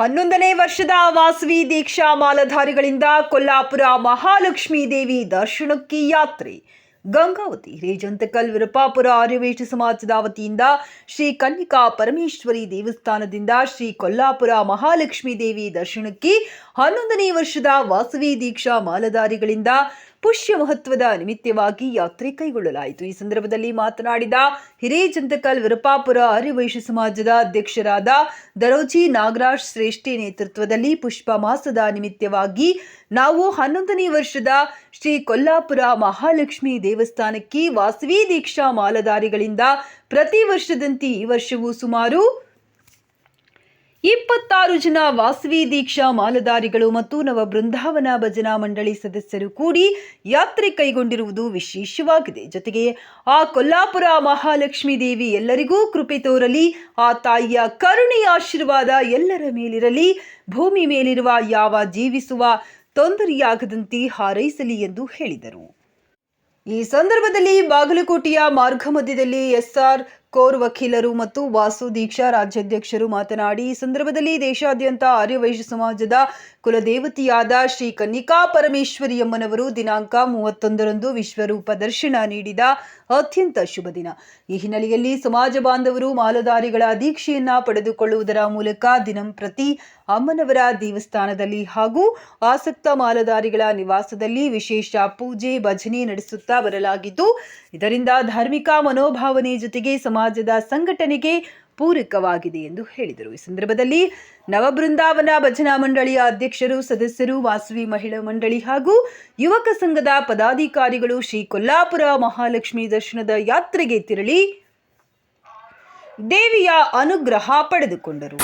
ಹನ್ನೊಂದನೇ ವರ್ಷದ ವಾಸವಿ ದೀಕ್ಷಾ ಮಾಲಧಾರಿಗಳಿಂದ ಕೊಲ್ಲಾಪುರ ಮಹಾಲಕ್ಷ್ಮೀ ದೇವಿ ದರ್ಶನಕ್ಕೆ ಯಾತ್ರೆ. ಗಂಗಾವತಿ ರೇಜಂತಕಲ್ ವಿರಪಾಪುರ ಆರ್ಯವೇಶ ಸಮಾಜದ ವತಿಯಿಂದ ಶ್ರೀ ಕನ್ನಿಕಾ ಪರಮೇಶ್ವರಿ ದೇವಸ್ಥಾನದಿಂದ ಶ್ರೀ ಕೊಲ್ಲಾಪುರ ಮಹಾಲಕ್ಷ್ಮೀ ದೇವಿ ದರ್ಶನಕ್ಕೆ ಹನ್ನೊಂದನೇ ವರ್ಷದ ವಾಸವಿ ದೀಕ್ಷಾ ಮಾಲಧಾರಿಗಳಿಂದ ಪುಷ್ಯ ಮಹತ್ವದ ನಿಮಿತ್ತವಾಗಿ ಯಾತ್ರೆ ಕೈಗೊಳ್ಳಲಾಯಿತು. ಈ ಸಂದರ್ಭದಲ್ಲಿ ಮಾತನಾಡಿದ ಹಿರೇಜಂತಕಲ್ ವಿರಪಾಪುರ ಆರ್ಯವೈಶ್ಯ ಸಮಾಜದ ಅಧ್ಯಕ್ಷರಾದ ದರೋಜಿ ನಾಗರಾಜ್ ಶ್ರೇಷ್ಠಿ ನೇತೃತ್ವದಲ್ಲಿ ಪುಷ್ಪ ಮಾಸದ ನಿಮಿತ್ತವಾಗಿ ನಾವು ಹನ್ನೊಂದನೇ ವರ್ಷದ ಶ್ರೀ ಕೊಲ್ಲಾಪುರ ಮಹಾಲಕ್ಷ್ಮಿ ದೇವಸ್ಥಾನಕ್ಕೆ ವಾಸವಿ ದೀಕ್ಷಾ ಮಾಲಧಾರಿಗಳಿಂದ ಪ್ರತಿ ವರ್ಷದಂತೆ ಈ ವರ್ಷವೂ ಸುಮಾರು ಇಪ್ಪತ್ತಾರು ಜನ ವಾಸವಿ ದೀಕ್ಷಾ ಮಾಲಧಾರಿಗಳು ಮತ್ತು ನವ ಬೃಂದಾವನ ಭಜನಾ ಮಂಡಳಿ ಸದಸ್ಯರು ಕೂಡಿ ಯಾತ್ರೆ ಕೈಗೊಂಡಿರುವುದು ವಿಶೇಷವಾಗಿದೆ. ಜೊತೆಗೆ ಆ ಕೊಲ್ಲಾಪುರ ಮಹಾಲಕ್ಷ್ಮೀ ದೇವಿ ಎಲ್ಲರಿಗೂ ಕೃಪೆ ತೋರಲಿ, ಆ ತಾಯಿಯ ಕರುಣೆಯ ಆಶೀರ್ವಾದ ಎಲ್ಲರ ಮೇಲಿರಲಿ, ಭೂಮಿ ಮೇಲಿರುವ ಯಾವ ಜೀವಿಸುವ ತೊಂದರೆಯಾಗದಂತೆ ಹಾರೈಸಲಿ ಎಂದು ಹೇಳಿದರು. ಈ ಸಂದರ್ಭದಲ್ಲಿ ಬಾಗಲಕೋಟೆಯ ಮಾರ್ಗ ಮಧ್ಯದಲ್ಲಿ ಎಸ್ಆರ್ ಕೋರ್ ವಕೀಲರು ಮತ್ತು ವಾಸು ದೀಕ್ಷಾ ರಾಜ್ಯಾಧ್ಯಕ್ಷರು ಮಾತನಾಡಿ, ಈ ಸಂದರ್ಭದಲ್ಲಿ ದೇಶಾದ್ಯಂತ ಆರ್ಯವೈಶ್ಯ ಸಮಾಜದ ಕುಲದೇವತೆಯಾದ ಶ್ರೀ ಕನ್ನಿಕಾ ಪರಮೇಶ್ವರಿ ಅಮ್ಮನವರು ದಿನಾಂಕ ಮೂವತ್ತೊಂದರಂದು ವಿಶ್ವರೂಪ ದರ್ಶನ ನೀಡಿದ ಅತ್ಯಂತ ಶುಭ ದಿನ. ಈ ಹಿನ್ನೆಲೆಯಲ್ಲಿ ಸಮಾಜ ಬಾಂಧವರು ಮಾಲಧಾರಿಗಳ ದೀಕ್ಷೆಯನ್ನ ಪಡೆದುಕೊಳ್ಳುವುದರ ಮೂಲಕ ದಿನಂಪ್ರತಿ ಅಮ್ಮನವರ ದೇವಸ್ಥಾನದಲ್ಲಿ ಹಾಗೂ ಆಸಕ್ತ ಮಾಲಧಾರಿಗಳ ನಿವಾಸದಲ್ಲಿ ವಿಶೇಷ ಪೂಜೆ, ಭಜನೆ ನಡೆಸುತ್ತಾ ಬರಲಾಗಿದ್ದು, ಇದರಿಂದ ಧಾರ್ಮಿಕ ಮನೋಭಾವನೆ ಜೊತೆಗೆ ಸಮಾಜದ ಸಂಘಟನೆಗೆ ಪೂರಕವಾಗಿದೆ ಎಂದು ಹೇಳಿದರು. ಈ ಸಂದರ್ಭದಲ್ಲಿ ನವಬೃಂದಾವನ ಭಜನಾ ಮಂಡಳಿಯ ಅಧ್ಯಕ್ಷರು, ಸದಸ್ಯರು, ವಾಸವಿ ಮಹಿಳಾ ಮಂಡಳಿ ಹಾಗೂ ಯುವಕ ಸಂಘದ ಪದಾಧಿಕಾರಿಗಳು ಶ್ರೀ ಕೊಲ್ಲಾಪುರ ಮಹಾಲಕ್ಷ್ಮಿ ದರ್ಶನದ ಯಾತ್ರೆಗೆ ತೆರಳಿ ದೇವಿಯ ಅನುಗ್ರಹ ಪಡೆದುಕೊಂಡರು.